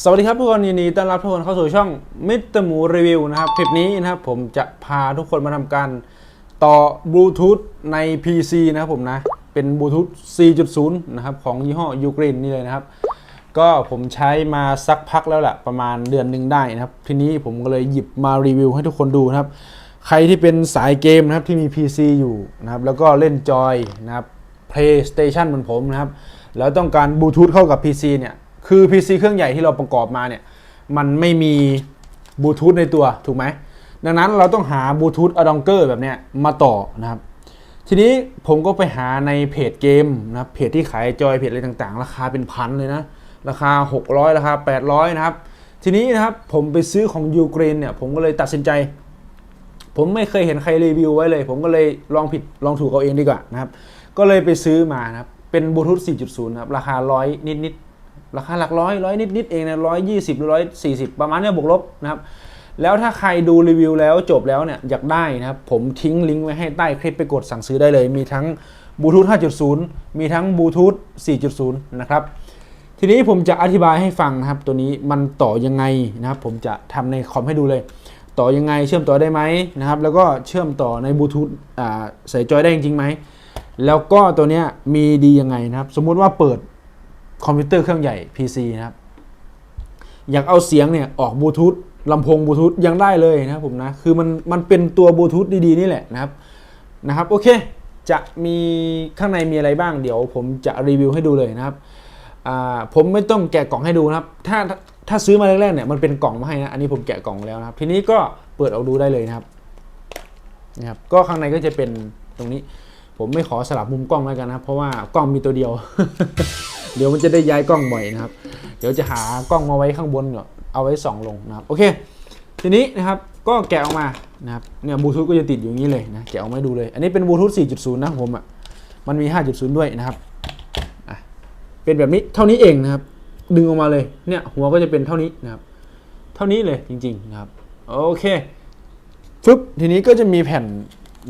สวัสดีครับทุกคนยินดีต้อนรับทุกคนเข้าสู่ช่องมิสเตอร์หมูรีวิวนะครับ คลิปนี้นะครับผมจะพาทุกคนมาทำการต่อบลูทูธใน PC นะครับผมนะ เป็นบลูทูธ 4.0 นะครับ ของยี่ห้อยูกรินนี่เลยนะครับ ก็ผมใช้มาสักพักแล้วแหละประมาณเดือนหนึ่งได้นะครับ ทีนี้ผมก็เลยหยิบมารีวิวให้ทุกคนดูนะครับ ใครที่เป็นสายเกมนะครับที่มี PC อยู่นะครับ แล้วก็เล่นจอยนะครับ PlayStation เหมือนผมนะครับ แล้วต้องการบลูทูธเข้ากับ PC เนี่ย คือ PC เครื่องใหญ่ที่เราประกอบมาเนี่ย มันไม่มีบลูทูธในตัวถูกไหม ดังนั้นเราต้องหาบลูทูธอะดองเกอร์แบบเนี้ยมาต่อนะครับ ทีนี้ผมก็ไปหาในเพจเกมนะครับเพจที่ขายจอยเพจอะไรต่างๆ ราคาเป็นพันเลยนะ ราคา 600 ราคา 800 นะครับ ทีนี้นะครับผมไปซื้อของยูเครนเนี่ยผมก็เลยตัดสินใจ ผมไม่เคยเห็นใครรีวิวไว้เลย ผมก็เลยลองผิดลองถูกเอาเองดีกว่านะครับ ก็เลยไปซื้อมานะครับเป็นบลูทูธ4.0นะครับ ราคาร้อยนิดๆ ราคาหลักร้อยร้อยนิดๆเองนะร้อยยี่สิบหรือร้อยสี่สิบประมาณเนี้ยบวกลบนะครับแล้วถ้าใครดูรีวิวแล้วจบแล้วเนี่ยอยากได้นะครับผมทิ้งลิงก์ไว้ให้ใต้คลิปไปกดสั่งซื้อได้เลย มีทั้งบลูทูธ5.0 มีทั้งบลูทูธ4.0 นะครับ ทีนี้ผมจะอธิบายให้ฟังนะครับ ตัวนี้มันต่อยังไงนะครับ ผมจะทำในคอมให้ดูเลย ต่อยังไงเชื่อมต่อได้ไหมนะครับ แล้วก็เชื่อมต่อในบลูทูธอ่าใส่จอยได้จริงไหมแล้วก็ตัวเนี้ยมีดียังไงนะครับ สมมุติว่าเปิด คอมพิวเตอร์เครื่องใหญ่ PC นะครับ อยากเอาเสียงเนี่ยออกบลูทูธลำโพงบลูทูธยังได้เลยนะครับผมนะ คือมันมันเป็นตัวบลูทูธดีๆ นี่แหละนะครับนะครับโอเค จะมีข้างในมีอะไรบ้างเดี๋ยวผมจะรีวิวให้ดูเลยนะครับอ่าผมไม่ต้องแกะกล่องให้ดูนะครับ ถ้าถ้าซื้อมาแรกๆเนี่ยมันเป็นกล่องมาให้นะ อันนี้ผมแกะกล่องแล้วนะครับ ทีนี้ก็เปิดเอาดูได้เลยนะครับนะครับ ก็ข้างในก็จะเป็นตรงนี้ ผมไม่ขอสลับมุมกล้องแล้วกันนะเพราะว่ากล้องมีตัวเดียว เดี๋ยวมันจะได้ย้ายกล้องบ่อยนะครับ เดี๋ยวจะหากล้องมาไว้ข้างบนก่อนเอาไว้ส่องลงนะครับโอเค ทีนี้นะครับก็แกะออกมานะครับเนี่ยบลูทูธก็จะติดอยู่อย่างนี้เลยนะแกะออกมาดูเลย อันนี้เป็นบลูทูธ4.0 นะผมอะมันมี 5.0 ด้วยนะครับเป็นแบบนี้เท่านี้เองนะครับ ดึงออกมาเลยเนี่ยหัวก็จะเป็นเท่านี้นะครับ เท่านี้เลยจริงๆนะครับโอเคฟึบทีนี้ก็จะมีแผ่น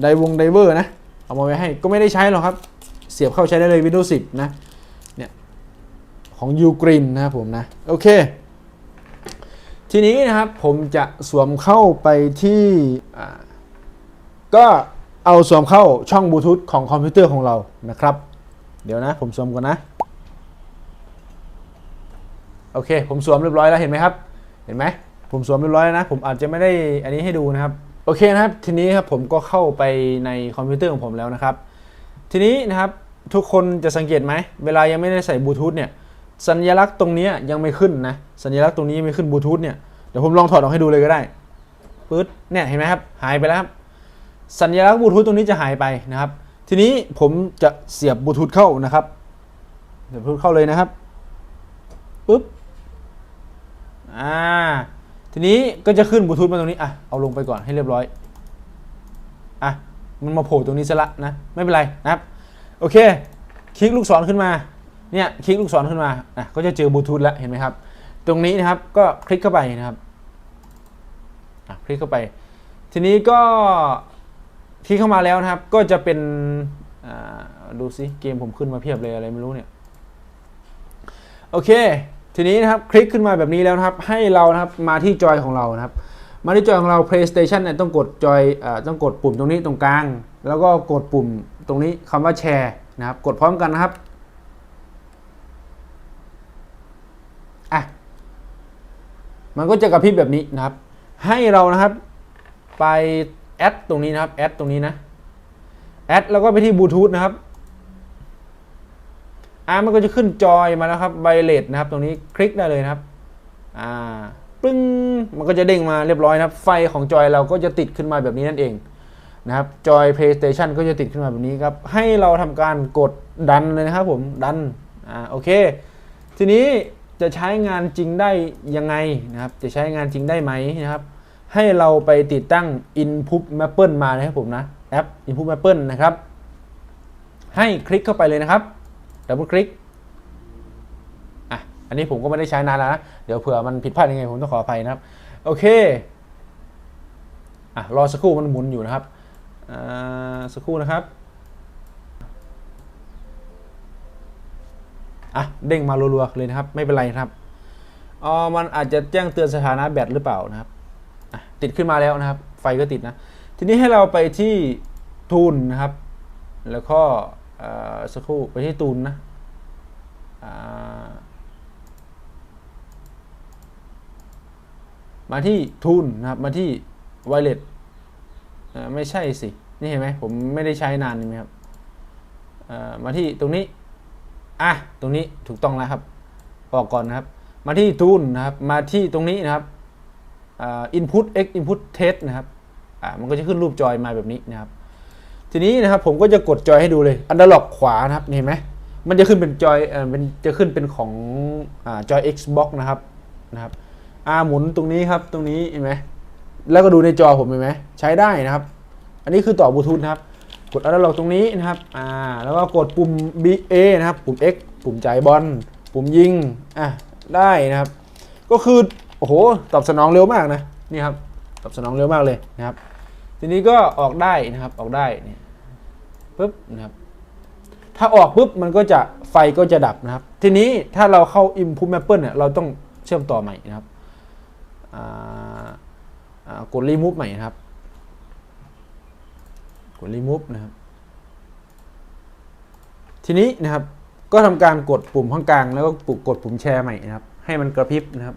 ไดวงไดเวอร์นะ เอามาไว้ให้ก็ไม่ได้ใช้หรอกครับ เสียบเข้าใช้ได้เลย Windows 10 นะ เนี่ย ของยูกรินนะครับผมนะ โอเค ทีนี้นะครับผมจะสวมเข้าไปที่ก็เอาสวมเข้าช่องบลูทูธของคอมพิวเตอร์ของเรานะครับ เดี๋ยวนะ ผมสวมก่อนนะโอเค ผมสวมเรียบร้อยแล้วเห็นไหมครับ เห็นไหม ผมสวมเรียบร้อยแล้วนะ ผมอาจจะไม่ได้อันนี้ให้ดูนะครับ โอเคนะครับ ทีนี้ครับผมก็เข้าไปในคอมพิวเตอร์ของผมแล้วนะครับ ทีนี้นะครับทุกคนจะสังเกตไหม เวลายังไม่ได้ใส่บลูทูธเนี่ยสัญลักษณ์ตรงนี้ยังไม่ขึ้นนะ สัญลักษณ์ตรงนี้ยังไม่ขึ้นบลูทูธเนี่ยเดี๋ยวผมลองถอดออกให้ดูเลยก็ได้ปึ๊ดเนี่ยเห็นไหมครับหายไปแล้วครับสัญลักษณ์บลูทูธตรงนี้จะหายไปนะครับ ทีนี้ผมจะเสียบบลูทูธเข้านะครับเดี๋ยวบลูทูธเข้าเลยนะครับปึ๊บอ่า ทีนี้ก็จะขึ้นบลูทูธมาตรงนี้อะเอาลงไปก่อนให้เรียบร้อยอะมันมาโผล่ตรงนี้ซะละนะไม่เป็นไรนะครับโอเค คลิกลูกศรขึ้นมาเนี่ยคลิกลูกศรขึ้นมาอะก็จะเจอบลูทูธแล้วเห็นไหมครับ ตรงนี้นะครับก็คลิกเข้าไปนะครับอะคลิกเข้าไป ทีนี้ก็คลิกเข้ามาแล้วนะครับ ก็จะเป็นอ่าดูสิเกมผมขึ้นมาเพียบเลยอะไรไม่รู้เนี่ยโอเค ทีนี้นะครับคลิกขึ้นมาแบบนี้แล้วนะครับ ให้เรานะครับมาที่จอยของเรานะครับ มาที่จอยของเรา PlayStation เนี่ยต้องกดจอยอ่อต้องกดปุ่มตรงนี้ตรงกลาง แล้วก็กดปุ่มตรงนี้คำว่าแชร์นะครับ กดพร้อมกันนะครับอะมันก็จะกระพริบแบบนี้นะครับ ให้เรานะครับไปแอดตรงนี้นะครับแอดตรงนี้นะแอดแล้วก็ไปที่บลูทูธนะครับ อ่ามันก็จะขึ้นจอยมาแล้วครับไวเลสนะครับ ตรงนี้คลิกได้เลยนะครับ อ่าปึ้งมันก็จะเด้งมาเรียบร้อยนะครับ ไฟของจอยเราก็จะติดขึ้นมาแบบนี้นั่นเองนะครับจอย PlayStation ก็จะติดขึ้นมาแบบนี้ครับ ให้เราทำการกดดันเลยนะครับผมดันอ่าโอเค ทีนี้จะใช้งานจริงได้ยังไงนะครับ จะใช้งานจริงได้ไหมนะครับ ให้เราไปติดตั้ง Input Maple มานะครับผมนะแอป Input Maple นะครับ ให้คลิกเข้าไปเลยนะครับ ดับเบิลคลิกอะอันนี้ผมก็ไม่ได้ใช้นานแล้วนะ เดี๋ยวเผื่อมันผิดพลาดยังไงผมต้องขออภัยนะครับ โอเคอะรอสักครู่มันหมุนอยู่นะครับอ่าสักครู่นะครับอะเด้งมารัวๆเลยนะครับ ไม่เป็นไรนะครับอ๋อมันอาจจะแจ้งเตือนสถานะแบตหรือเปล่านะครับอะติดขึ้นมาแล้วนะครับ ไฟก็ติดนะ ทีนี้ให้เราไปที่ทูนนะครับ แล้วก็ สักครู่ไปที่ตูนนะมาที่ทูนนะครับ มาที่ไวเลสไม่ใช่สิ นี่เห็นไหมผมไม่ได้ใช้นานนี่ไหมครับมาที่ตรงนี้ อะ ตรงนี้ถูกต้องแล้วครับออกก่อนนะครับ มาที่ทูนนะครับ มาที่ตรงนี้นะครับอ่า input x input test นะครับ อ่า มันก็จะขึ้นรูปจอยมาแบบนี้นะครับ ทีนี้นะครับผมก็จะกดจอยให้ดูเลยอันด r ล็อกขวานะครับเห็นไหมมันจะขึ้นเป็นจอยเอ่อเป็นจะขึ้นเป็นของอ่าจอย Xbox นะครับนะครับอ่าหมุนตรงนี้ครับตรงนี้เห็นไหมแล้วก็ดูในจอผมเห็นไหมใช้ได้นะครับ อันนี้คือต่อบลูทูธนะครับ กดอันด r ล็อกตรงนี้นะครับอ่าแล้วก็กดปุ่ม BA นะครับ ปุ่ม X ปุ่มจ่ายบอลปุ่มยิงอะได้นะครับ ก็คือโอ้โหตอบสนองเร็วมากนะนี่ครับตอบสนองเร็วมากเลยนะครับ ทีนี้ก็ออกได้นะครับออกได้เนี่ย ปุ๊บนะครับถ้าออกปุ๊บมันก็จะไฟก็จะดับนะครับ ทีนี้ถ้าเราเข้า input mapper เนี่ยเราต้องเชื่อมต่อใหม่นะครับกด remove ใหม่นะครับ กด remove นะครับ ทีนี้นะครับก็ทำการกดปุ่มข้างกลาง แล้วก็ปุ่มกดปุ่มแชร์ใหม่นะครับ ให้มันกระพริบนะครับ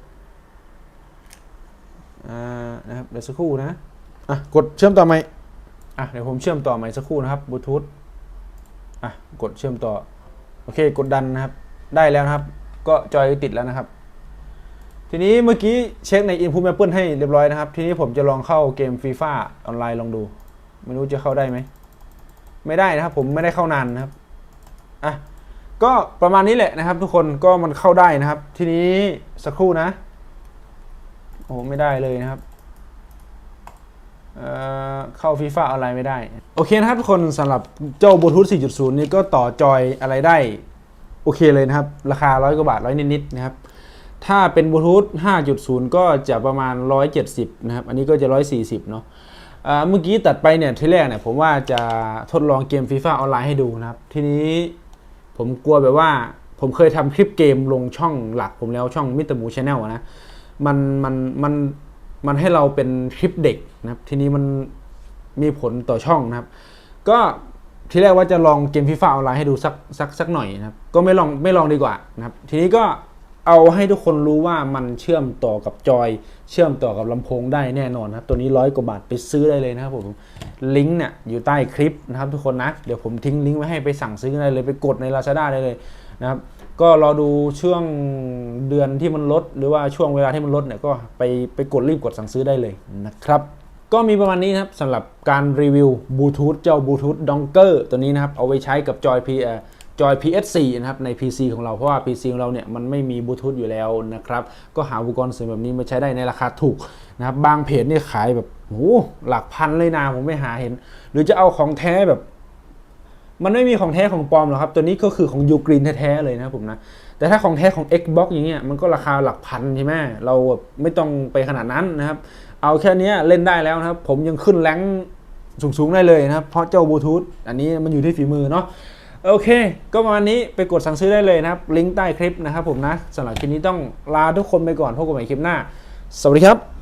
นะครับเดี๋ยวสักครู่นะอะกดเชื่อมต่อใหม่ อะเดี๋ยวผมเชื่อมต่อใหม่สักครู่นะครับบลูทูธอะกดเชื่อมต่อโอเคกดดันนะครับได้แล้วนะครับ ก็จอยติดแล้วนะครับ ทีนี้เมื่อกี้เช็คใน Input Mapper ให้เรียบร้อยนะครับ ทีนี้ผมจะลองเข้าเกม FIFA ออนไลน์ลองดู ไม่รู้จะเข้าได้ไหม ไม่ได้นะครับ ผมไม่ได้เข้านานนะครับอะก็ประมาณนี้แหละนะครับ ทุกคนก็มันเข้าได้นะครับ ทีนี้สักครู่นะโอ้ไม่ได้เลยนะครับ เข้าฟีฟ่าออนไลน์ไม่ได้ โอเคนะครับทุกคนสำหรับเจ้าบลูทูธ4.0 นี้ก็ต่อจอยอะไรได้ โอเคเลยนะครับ ราคาร้อยกว่าบาทร้อยนิดๆนะครับ ถ้าเป็นบลูทูธ5.0 ก็จะประมาณ 170 นะครับ อันนี้ก็จะ 140 เนาะเมื่อกี้ตัดไปเนี่ยทีแรกเนี่ยผมว่าจะทดลองเกมฟีฟ่าออนไลน์ให้ดูนะครับ ทีนี้ผมกลัวแบบว่าผมเคยทำคลิปเกมลงช่องหลักผมแล้วช่องมิตรหมูชาแนลนะมันมันมัน มันให้เราเป็นคลิปเด็กนะครับ ทีนี้มันมีผลต่อช่องนะครับ ก็ทีแรกว่าจะลองเกมฟีฟ่าออนไลน์ให้ดูสักสักสักหน่อยนะครับ ก็ไม่ลองไม่ลองดีกว่านะครับ ทีนี้ก็เอาให้ทุกคนรู้ว่ามันเชื่อมต่อกับจอย เชื่อมต่อกับลำโพงได้แน่นอนนะครับ ตัวนี้ร้อยกว่าบาทไปซื้อได้เลยนะครับผมลิงก์เนี่ยอยู่ใต้คลิปนะครับทุกคนนะ เดี๋ยวผมทิ้งลิงก์ไว้ให้ไปสั่งซื้อได้เลยไปกดใน Lazada ได้เลยนะครับ ก็รอดูช่วงเดือนที่มันลด หรือว่าช่วงเวลาที่มันลดเนี่ยก็ไปไปกดรีบกดสั่งซื้อได้เลยนะครับ ก็มีประมาณนี้ครับสำหรับการรีวิวบลูทูธเจ้าบลูทูธดองเกอร์ตัวนี้นะครับ เอาไว้ใช้กับจอย P เอ่อจอย PS4 นะครับใน PC ของเราเพราะว่า PC ของเราเนี่ยมันไม่มีบลูทูธอยู่แล้วนะครับ ก็หาอุปกรณ์เสริมแบบนี้มาใช้ได้ในราคาถูกนะครับบางเพจเนี่ยขายแบบโหหลักพันเลยนะผมไม่หาเห็น หรือจะเอาของแท้แบบ มันไม่มีของแท้ของปลอมหรอกครับ ตัวนี้ก็คือของยูกรีนแท้ๆเลยนะครับผมนะ แต่ถ้าของแท้ของ Xbox อย่างเงี้ยมันก็ราคาหลักพันใช่ไหมเราแบบไม่ต้องไปขนาดนั้นนะครับ เอาแค่นี้เล่นได้แล้วนะครับ ผมยังขึ้นแรงสูงๆได้เลยนะครับ เพราะเจ้าบลูทูธอันนี้มันอยู่ที่ฝีมือเนาะโอเค ก็ประมาณนี้ไปกดสั่งซื้อได้เลยนะครับ ลิงก์ใต้คลิปนะครับผมนะสำหรับคลิปนี้ต้องลาทุกคนไปก่อนพบกันใหม่คลิปหน้า สวัสดีครับ